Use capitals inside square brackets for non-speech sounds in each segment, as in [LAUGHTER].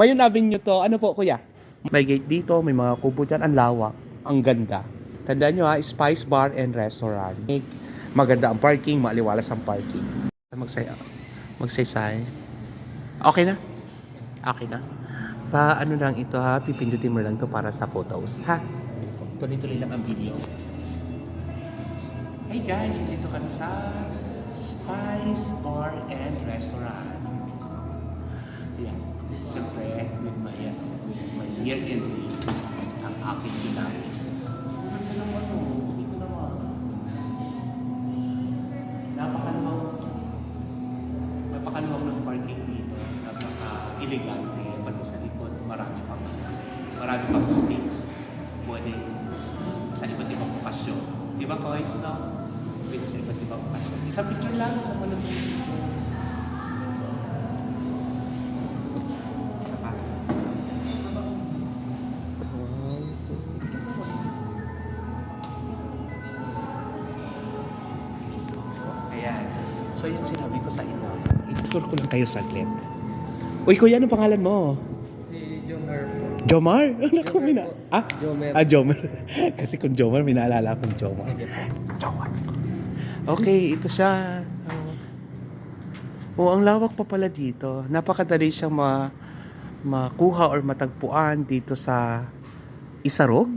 Mayon Avenue to. Ano po, kuya? May gate dito, may mga kubo dyan. Ang lawak. Ang ganda. Tandaan nyo ha, Spice Bar and Restaurant. Maganda ang parking, maaliwalas ang parking. Magsay, magsaysay. Okay na? Okay na? Pa ano lang ito ha, pipindutin mo lang to para sa photos, ha? Tuloy-tuloy lang ang video. Hey guys, dito kami sa Spice Bar and Restaurant. Yan. Siyempre, with my, with my year entry, ang aking ginawis. Ganda ng ano, hindi ko naman. Napakaluwang, napakaluwang ng parking dito. Napaka-elegante. Pati sa likod, marami pang, marami pang space. Pwede sa iba't ibang okasyon. Di ba, Koys, no? Pwede sa iba't ibang okasyon. Isang picture lang, isang malagay. Isa So, yun sinabi ko sa inyo. Itutur ko lang kayo saglit. Uy, kuya, ano pangalan mo? Si Jomar po. Jomar? Ano ko Jomar mina? Ah? Jomer. Ah, Jomar. [LAUGHS] Kasi kung Jomar, may naalala akong Jomar. Jomar. Okay, ito siya. Oh, ang lawak pa pala dito. Napakadali siyang ma makuha or matagpuan dito sa Isarog.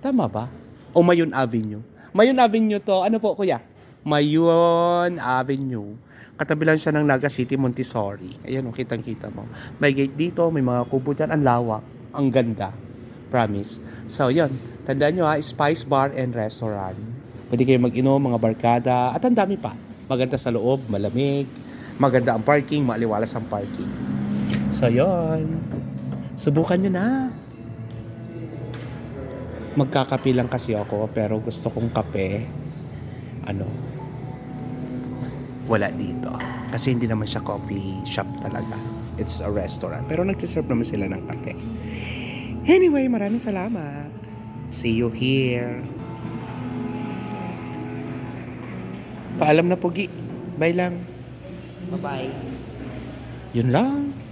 Tama ba? O Mayon Avenue. Mayon Avenue to. Ano po, kuya? Mayon Avenue. Katabi lang siya ng Naga City, Montessori. Ayan, oh, kitang-kita mo. May gate dito, may mga kubo dyan. Ang lawak. Ang ganda. Promise. So, yun. Tandaan nyo ha, Spice Bar and Restaurant. Pwede kayo mag-inom, mga barkada, at ang dami pa. Maganda sa loob, malamig, maganda ang parking, maaliwalas ang parking. So, yon. Subukan nyo na. Magkakape lang kasi ako, pero gusto kong kape, ano, wala dito. Kasi hindi naman siya coffee shop talaga. It's a restaurant. Pero nagsiserve naman sila ng kape. Anyway, maraming salamat. See you here. Paalam na, Pugi. Bye lang. Bye-bye. Yun lang.